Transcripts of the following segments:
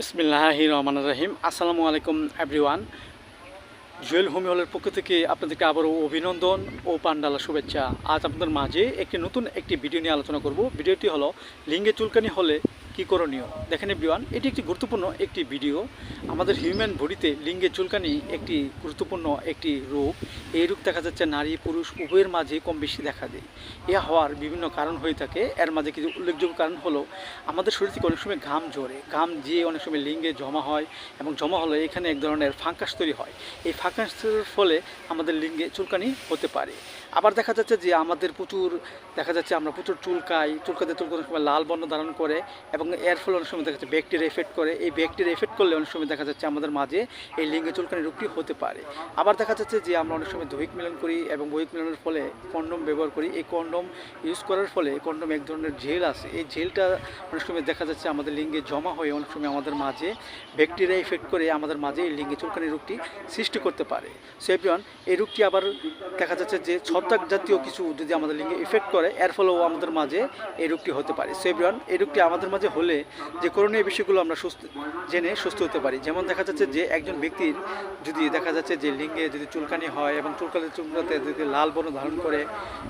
বিসমিল্লাহি রহমান রাহিম আসসালামু আলাইকুম, এভরিওয়ান। জুয়েল হোমি হলের পক্ষ থেকে আপনাদেরকে আবারও অভিনন্দন ও পান্ডালা শুভেচ্ছা। আজ আপনাদের মাঝে একটি নতুন একটি ভিডিও নিয়ে আলোচনা করব। ভিডিওটি হলো, লিঙ্গে চুলকানি হলে কী করণীয়? দেখেন বিওয়ান এটি একটি গুরুত্বপূর্ণ একটি ভিডিও আমাদের হিউম্যান বডিতে লিঙ্গে চুলকানি একটি গুরুত্বপূর্ণ একটি রোগ এই রোগ দেখা যাচ্ছে নারী, পুরুষ, উভয়ের মাঝে কম বেশি দেখা দেয়। এ হওয়ার বিভিন্ন কারণ হয়ে থাকে। এর মাঝে কিছু উল্লেখযোগ্য কারণ হলো, আমাদের শরীর থেকে অনেক সময় ঘাম ঝরে। ঘাম দিয়ে অনেক সময় লিঙ্গে জমা হয় এবং জমা হলে এখানে এক ধরনের ফাঙ্কাস তৈরি হয়। এই ফাঁকাশ তৈরির ফলে আমাদের লিঙ্গে চুলকানি হতে পারে। আবার দেখা যাচ্ছে যে আমাদের প্রচুর, দেখা যাচ্ছে আমরা প্রচুর চুলকাই। চুলকাতে চুলকানোর সময় লাল বর্ণ ধারণ করে এবং এর ফলে অনেক সময় দেখা যাচ্ছে ব্যাকটেরিয়া এফেক্ট করে। এই ব্যাকটেরিয়া এফেক্ট করলে অনেক সময় দেখা যাচ্ছে আমাদের মাঝে এই লিঙ্গে চুলকানি রোগটি হতে পারে। আবার দেখা যাচ্ছে যে আমরা অনেক সময় দৈহিক মিলন করি এবং বৈহিক মিলনের ফলে কন্ডম ব্যবহার করি। এই কন্ডম ইউজ করার ফলে কন্ডম এক ধরনের জেল আছে। এই জেলটা অনেক সময় দেখা যাচ্ছে আমাদের লিঙ্গে জমা হয়ে অনেক সময় আমাদের মাঝে ব্যাকটেরিয়া এফেক্ট করে আমাদের মাঝে এই লিঙ্গে চুলকানি রোগটি সৃষ্টি করতে পারে। সো এভরিওয়ান এই রোগটি আবার দেখা যাচ্ছে যে ছত্রাক জাতীয় কিছু যদি আমাদের লিঙ্গে ইফেক্ট করে, এর ফলেও আমাদের মাঝে এই রোগটি হতে পারে। সো এভরিওয়ান এই রোগটি আমাদের মাঝে হলে যে করণীয় বিষয়গুলো আমরা সুস্থ জেনে সুস্থ হতে পারি। যেমন দেখা যাচ্ছে যে একজন ব্যক্তির যদি দেখা যাচ্ছে যে লিঙ্গে যদি চুলকানি হয় এবং চুলকানি চুলকাতে যদি লাল বর্ণ ধারণ করে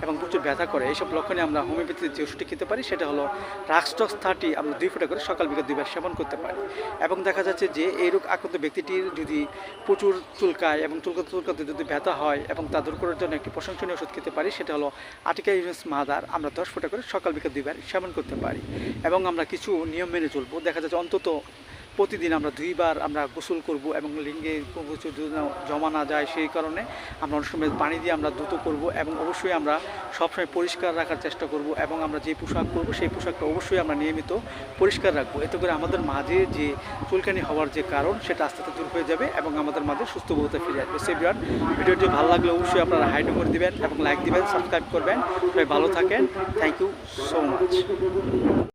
এবং প্রচুর ব্যথা করে, এইসব লক্ষণে আমরা হোমিওপ্যাথির যে ওষুধটি খেতে পারি সেটা হলো রাক্সটক্স থার্টি আমরা দুই ফোঁটা করে সকাল বিকাল দুইবার সেবন করতে পারি। এবং দেখা যাচ্ছে যে এই রোগ আক্রান্ত ব্যক্তিটির যদি প্রচুর চুলকায় এবং চুলকাতে চুলকাতে যদি ব্যথা হয় এবং তা দূর করার জন্য একটি প্রশংসনীয় ওষুধ খেতে পারি, সেটা হলো আটিকা ইউনিস মাদার আমরা দশ ফোঁটা করে সকাল বিকাল দুইবার সেবন করতে পারি। এবং আমরা কিছু নিয়ম মেনে চলবো। দেখা যাচ্ছে অন্তত প্রতিদিন আমরা দুইবার আমরা গোসল করব এবং লিঙ্গে কিছু জমা না যায় সেই কারণে আমরা অনেক সময় পানি দিয়ে আমরা দ্রুত করব এবং অবশ্যই আমরা সবসময় পরিষ্কার রাখার চেষ্টা করব এবং আমরা যে পোশাক করব সেই পোশাকটা অবশ্যই আমরা নিয়মিত পরিষ্কার রাখব। এতে করে আমাদের মাঝে যে চুলকানি হওয়ার যে কারণ সেটা আস্তে আস্তে দূর হয়ে যাবে এবং আমাদের মাঝে সুস্থ বহুতে ফিরে আসবে। সেই বিরাট ভিডিওটি ভালো লাগলে অবশ্যই আপনারা হাইড করে দিবেন এবং লাইক দিবেন সাবস্ক্রাইব করবেন। সবাই ভালো থাকেন। Thank you so much